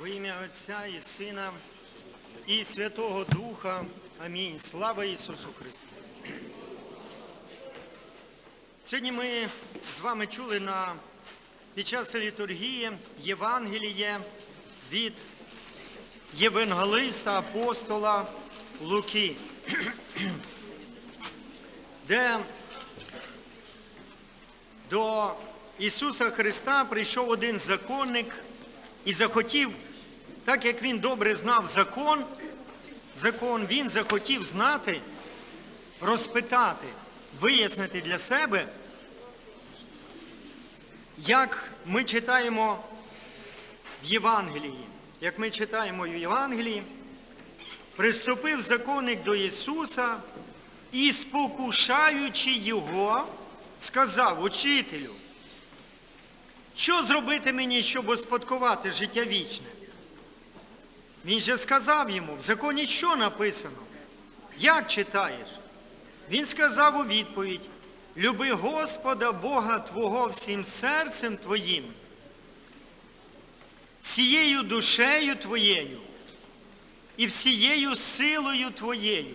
Во ім'я Отця і Сина і Святого Духа. Амінь. Слава Ісусу Христу. Сьогодні ми з вами чули на, під час літургії Євангеліє від євангелиста апостола Луки, де до Ісуса Христа прийшов один законник і захотів, так як він добре знав закон, закон, він захотів знати, розпитати, вияснити для себе, як ми читаємо в Євангелії. Як ми читаємо в Євангелії, приступив законник до Ісуса і, спокушаючи Його, сказав учителю, що зробити мені, щоб успадкувати життя вічне? Він же сказав йому, в законі що написано? Як читаєш? Він сказав у відповідь: Люби Господа Бога Твого всім серцем Твоїм, всією душею Твоєю і всією силою Твоєю,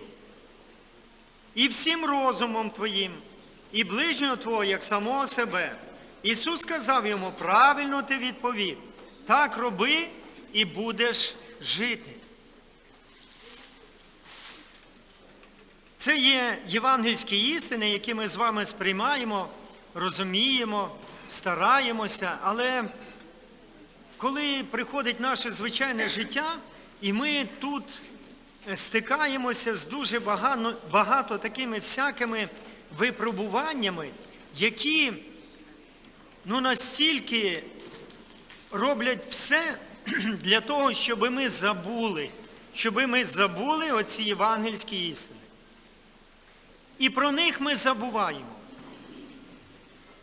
і всім розумом Твоїм, і ближнього Твого, як самого себе. Ісус сказав йому, правильно ти відповів, так роби і будеш жити. Це є євангельські істини, які ми з вами сприймаємо, розуміємо, стараємося, але коли приходить наше звичайне життя, і ми тут стикаємося з дуже багато, багато такими всякими випробуваннями, які ну, настільки роблять все для того, щоб ми забули, щоб ми забули оці євангельські істини. І про них ми забуваємо.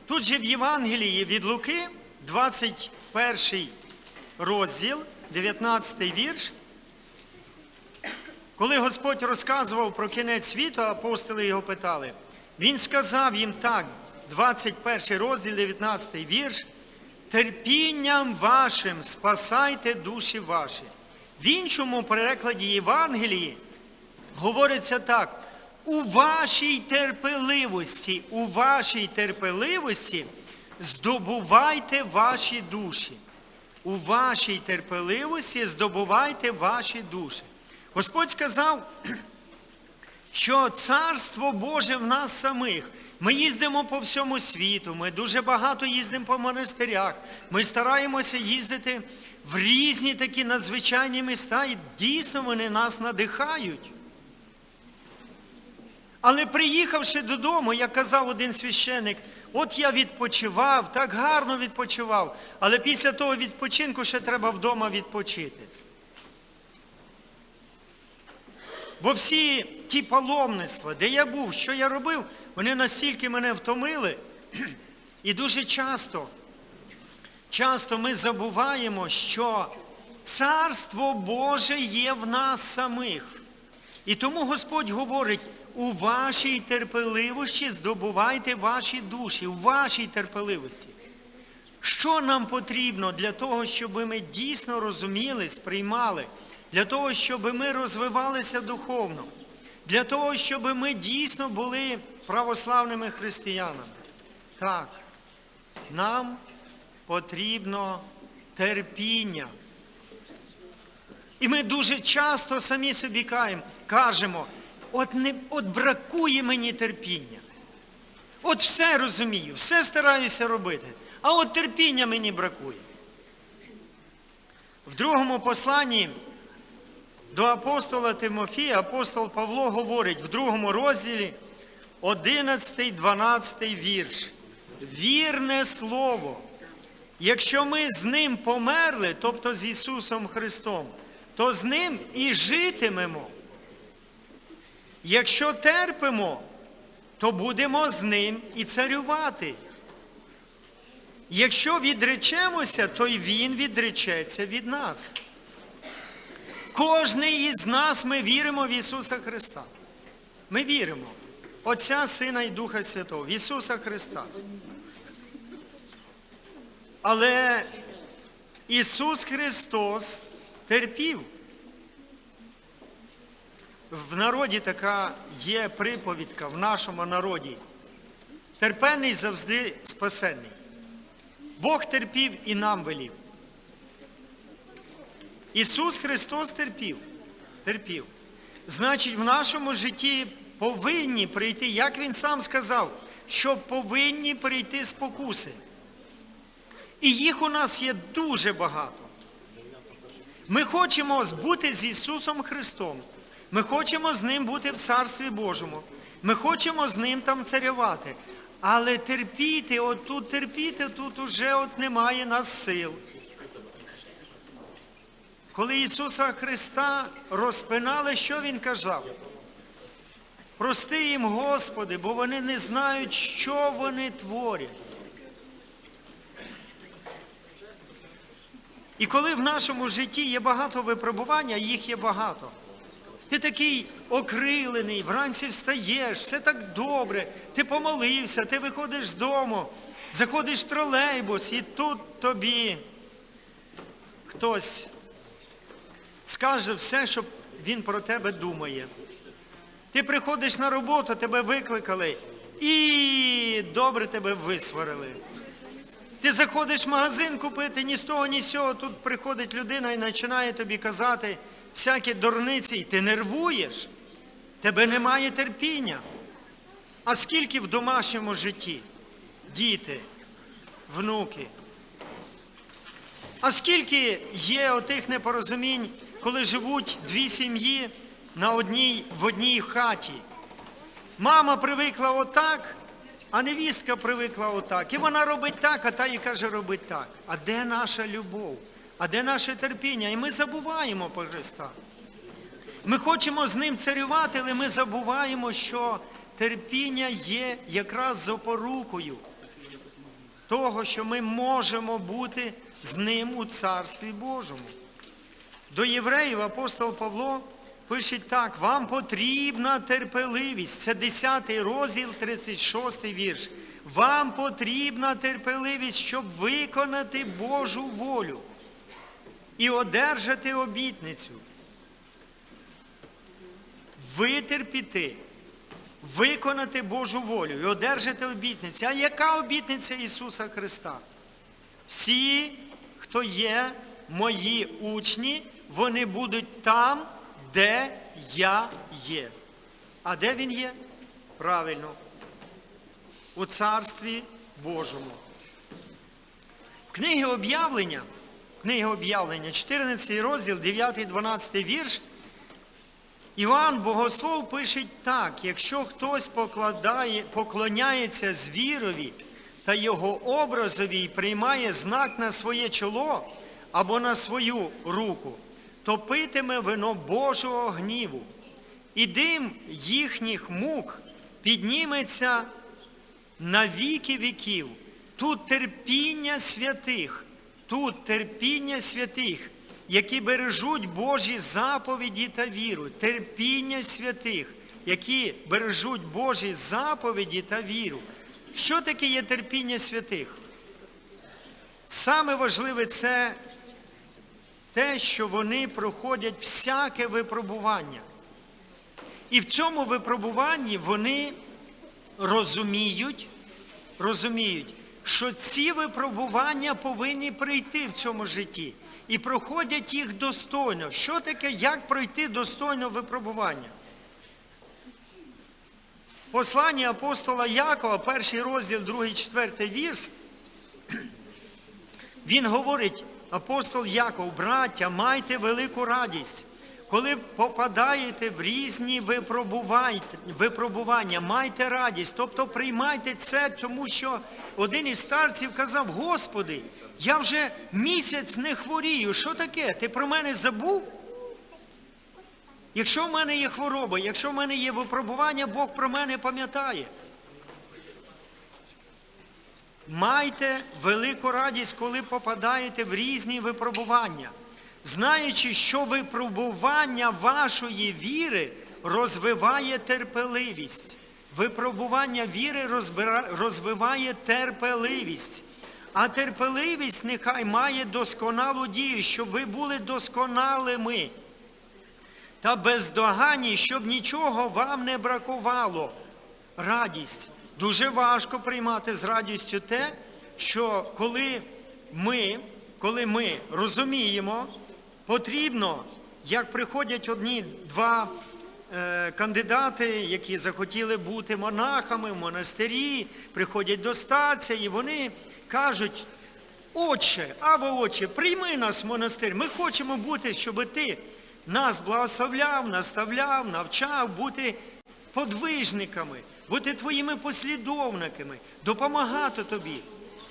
Тут же в Євангелії від Луки, 21 розділ, 19 вірш, коли Господь розказував про кінець світу, апостоли його питали, Він сказав їм так, 21 розділ, 19 вірш, терпінням вашим спасайте душі ваші. В іншому перекладі Євангелії говориться так. У вашій терпеливості, у вашій терпеливості здобувайте ваші душі. У вашій терпеливості здобувайте ваші душі. Господь сказав, що Царство Боже в нас самих. Ми їздимо по всьому світу, ми дуже багато їздимо по монастирях, ми стараємося їздити в різні такі надзвичайні міста, і дійсно вони нас надихають. Але приїхавши додому, як казав один священик, от я відпочивав, так гарно відпочивав, але після того відпочинку ще треба вдома відпочити. Бо всі ті паломництва, де я був, що я робив, вони настільки мене втомили. І дуже часто, часто ми забуваємо, що Царство Боже є в нас самих. І тому Господь говорить, у вашій терпеливості здобувайте ваші душі, у вашій терпеливості. Що нам потрібно для того, щоб ми дійсно розуміли, сприймали, для того, щоб ми розвивалися духовно, для того, щоб ми дійсно були православними християнами? Так, нам потрібно терпіння. І ми дуже часто самі собі кажемо, от, не, от бракує мені терпіння. От все розумію, все стараюся робити, а от терпіння мені бракує. В другому посланні до апостола Тимофія апостол Павло говорить в другому розділі 11, 12 вірш. Вірне слово. Якщо ми з ним померли, тобто з Ісусом Христом, то з ним і житимемо. Якщо терпимо, то будемо з ним і царювати. Якщо відречемося, то й Він відречеться від нас. Кожний із нас ми віримо в Ісуса Христа. Ми віримо. Отця, Сина і Духа Святого, в Ісуса Христа. Але Ісус Христос терпів. В народі така є приповідка в нашому народі. Терпений завжди спасенний. Бог терпів і нам велів. Ісус Христос терпів. терпів. Значить, в нашому житті повинні прийти, як Він сам сказав, що повинні прийти спокуси. І їх у нас є дуже багато. Ми хочемо бути з Ісусом Христом. Ми хочемо з Ним бути в Царстві Божому. Ми хочемо з Ним там царювати. Але терпіти, отут терпіти, тут уже от немає нас сил. Коли Ісуса Христа розпинали, що Він казав? Прости їм, Господи, бо вони не знають, що вони творять. І коли в нашому житті є багато випробування, їх є багато. Ти такий окрилений, вранці встаєш, все так добре, ти помолився, ти виходиш з дому, заходиш в тролейбус, і тут тобі хтось скаже все, що він про тебе думає. Ти приходиш на роботу, тебе викликали і добре тебе висварили. Ти заходиш в магазин купити ні з того, ні з цього. Тут приходить людина і починає тобі казати всякі дурниці, і ти нервуєш, тебе немає терпіння. А скільки в домашньому житті? Діти, внуки. А скільки є отих непорозумінь, коли живуть дві сім'ї на одній, в одній хаті? Мама привикла отак, а невістка привикла отак. І вона робить так, а та їй каже, робить так. А де наша любов? А де наше терпіння? І ми забуваємо про Христа. Ми хочемо з ним царювати, але ми забуваємо, що терпіння є якраз запорукою того, що ми можемо бути з ним у Царстві Божому. До євреїв апостол Павло пише так: вам потрібна терпеливість. Це 10 розділ, 36 вірш. Вам потрібна терпеливість, щоб виконати Божу волю і одержати обітницю. Витерпіти, виконати Божу волю і одержати обітницю. А яка обітниця Ісуса Христа? Всі, хто є мої учні, вони будуть там, де я є. А де він є? Правильно, у Царстві Божому. В книги об'явлення, книги об'явлення, 14 розділ, 9-12 вірш. Іван Богослов пише так: якщо хтось покладає, поклоняється звірові та його образові і приймає знак на своє чоло або на свою руку, то питиме вино Божого гніву, і дим їхніх мук підніметься на віки віків. Тут терпіння святих, тут терпіння святих, які бережуть Божі заповіді та віру, терпіння святих, які бережуть Божі заповіді та віру. Що таке є терпіння святих? Саме важливе це те, що вони проходять всяке випробування. І в цьому випробуванні вони розуміють, розуміють, що ці випробування повинні прийти в цьому житті і проходять їх достойно. Що таке, як пройти достойно випробування? Послання апостола Якова, перший розділ, другий, четвертий вірш, він говорить, апостол Яков, браття, майте велику радість, коли попадаєте в різні випробування, майте радість, тобто приймайте це, тому що один із старців казав, Господи, я вже місяць не хворію. Що таке? Ти про мене забув? Якщо в мене є хвороба, якщо в мене є випробування, Бог про мене пам'ятає. Майте велику радість, коли попадаєте в різні випробування, знаючи, що випробування вашої віри розвиває терпеливість. Випробування віри розвиває терпеливість. А терпеливість нехай має досконалу дію, щоб ви були досконалими та бездоганні, щоб нічого вам не бракувало. Радість. Дуже важко приймати з радістю те, що коли ми, коли ми розуміємо, потрібно, як приходять одні два е, кандидати, які захотіли бути монахами в монастирі, приходять до старця, і вони кажуть, Отче, Аве Отче, прийми нас в монастир. Ми хочемо бути, щоб ти нас благословляв, наставляв, навчав бути подвижниками, бути твоїми послідовниками, допомагати тобі.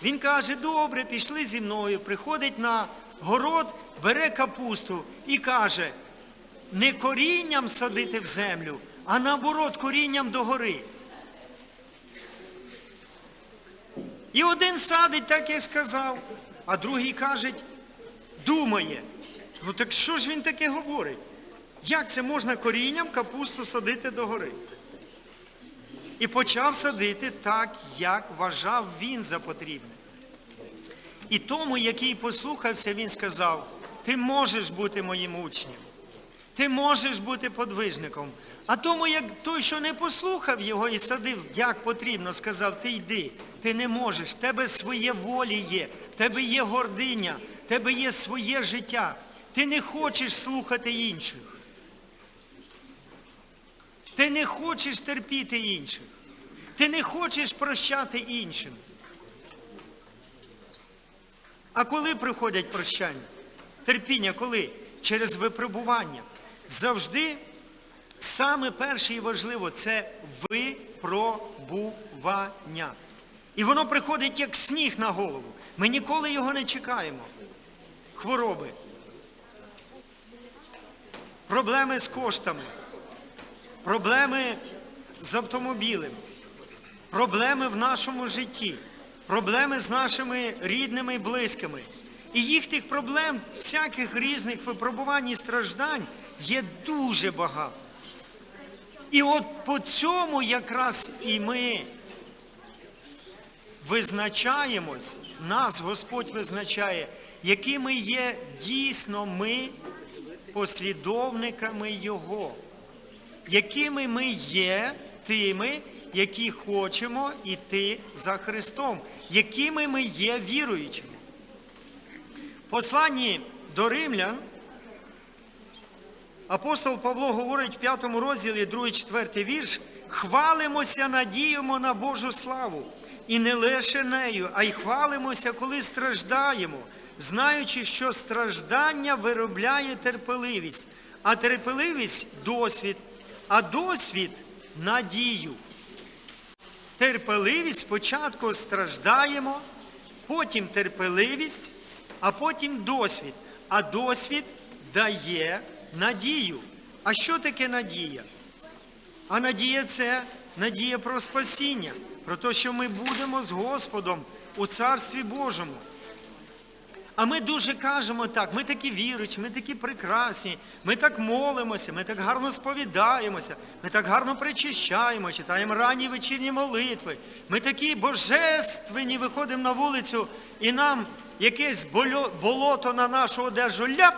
Він каже: добре, пішли зі мною, приходить на город, бере капусту і каже: не корінням садити в землю, а наоборот, корінням догори. І один садить, так як сказав, а другий каже, думає. Ну так що ж він таке говорить? Як це можна корінням капусту садити догори? І почав садити так, як вважав він за потрібне. І тому, який послухався, він сказав: Ти можеш бути моїм учнем, ти можеш бути подвижником. А тому, як той, що не послухав його і садив, як потрібно, сказав, ти йди, ти не можеш, в тебе своє волі є, в тебе є гординя, в тебе є своє життя. Ти не хочеш слухати інших. Ти не хочеш терпіти інших. Ти не хочеш прощати іншим. А коли приходять прощання? Терпіння коли? Через випробування. Завжди саме перше і важливо це випробування. І воно приходить як сніг на голову. Ми ніколи його не чекаємо. Хвороби, проблеми з коштами, проблеми з автомобілем, проблеми в нашому житті, проблеми з нашими рідними і близькими. І їх тих проблем, всяких різних випробувань і страждань є дуже багато. І от по цьому якраз і ми визначаємось, нас Господь визначає, якими є дійсно ми послідовниками Його, якими ми є тими, які хочемо йти за Христом, якими ми є віруючими. В посланні до римлян апостол Павло говорить в 5 розділі, 2-4 вірш, хвалимося, надіємо на Божу славу. І не лише нею, а й хвалимося, коли страждаємо, знаючи, що страждання виробляє терпеливість, а терпеливість досвід, а досвід надію. Терпеливість спочатку страждаємо, потім терпеливість, а потім досвід. А досвід дає надію. А що таке надія? А надія це надія про спасіння, про те, що ми будемо з Господом у Царстві Божому. А ми дуже кажемо так, ми такі віруючі, ми такі прекрасні, ми так молимося, ми так гарно сповідаємося, ми так гарно причищаємо, читаємо ранні вечірні молитви. Ми такі божественні, виходимо на вулицю, і нам якесь болото на нашу одежу ляп.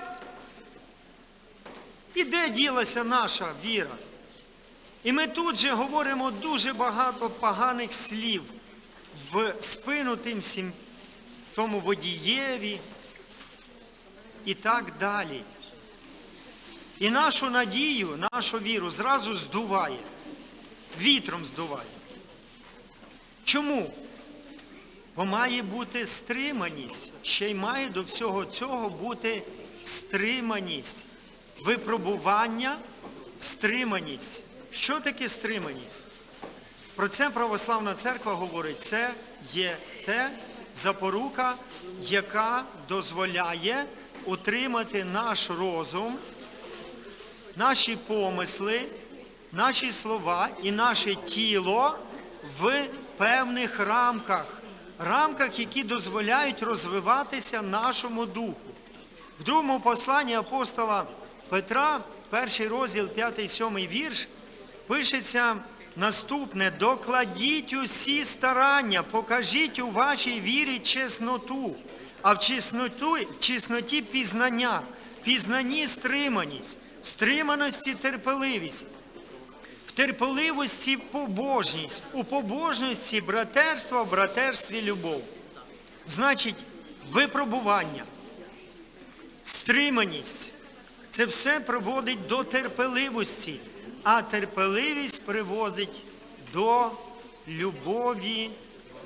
І де ділася наша віра? І ми тут же говоримо дуже багато поганих слів в спину тим всім тому водієві і так далі. І нашу надію, нашу віру зразу здуває, вітром здуває. Чому? Бо має бути стриманість, ще й має до всього цього бути стриманість, випробування, стриманість. Що таке стриманість? Про це православна церква говорить, це є те запорука, яка дозволяє утримати наш розум, наші помисли, наші слова і наше тіло в певних рамках, рамках, які дозволяють розвиватися нашому духу. В другому посланні апостола Петра, перший розділ, 5-7 вірш, пишеться Наступне, докладіть усі старання, покажіть у вашій вірі чесноту, а в чесноту, в чесноті пізнання, в пізнанні стриманість, в стриманості терпеливість, в терпеливості побожність, у побожності братерство, в братерстві любов. Значить, випробування, стриманість це все приводить до терпеливості, а терпеливість приводить до любові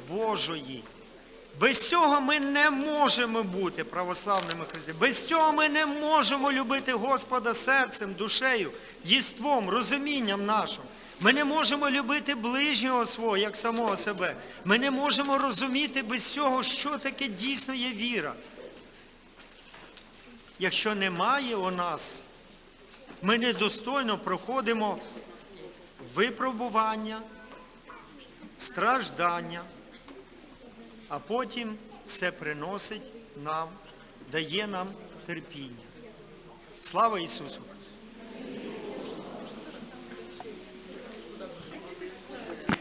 Божої. Без цього ми не можемо бути православними християнами. Без цього ми не можемо любити Господа серцем, душею, єством, розумінням нашим. Ми не можемо любити ближнього свого, як самого себе. Ми не можемо розуміти без цього, що таке дійсно є віра. Якщо немає у нас, ми недостойно проходимо випробування, страждання, а потім це приносить нам, дає нам терпіння. Слава Ісусу!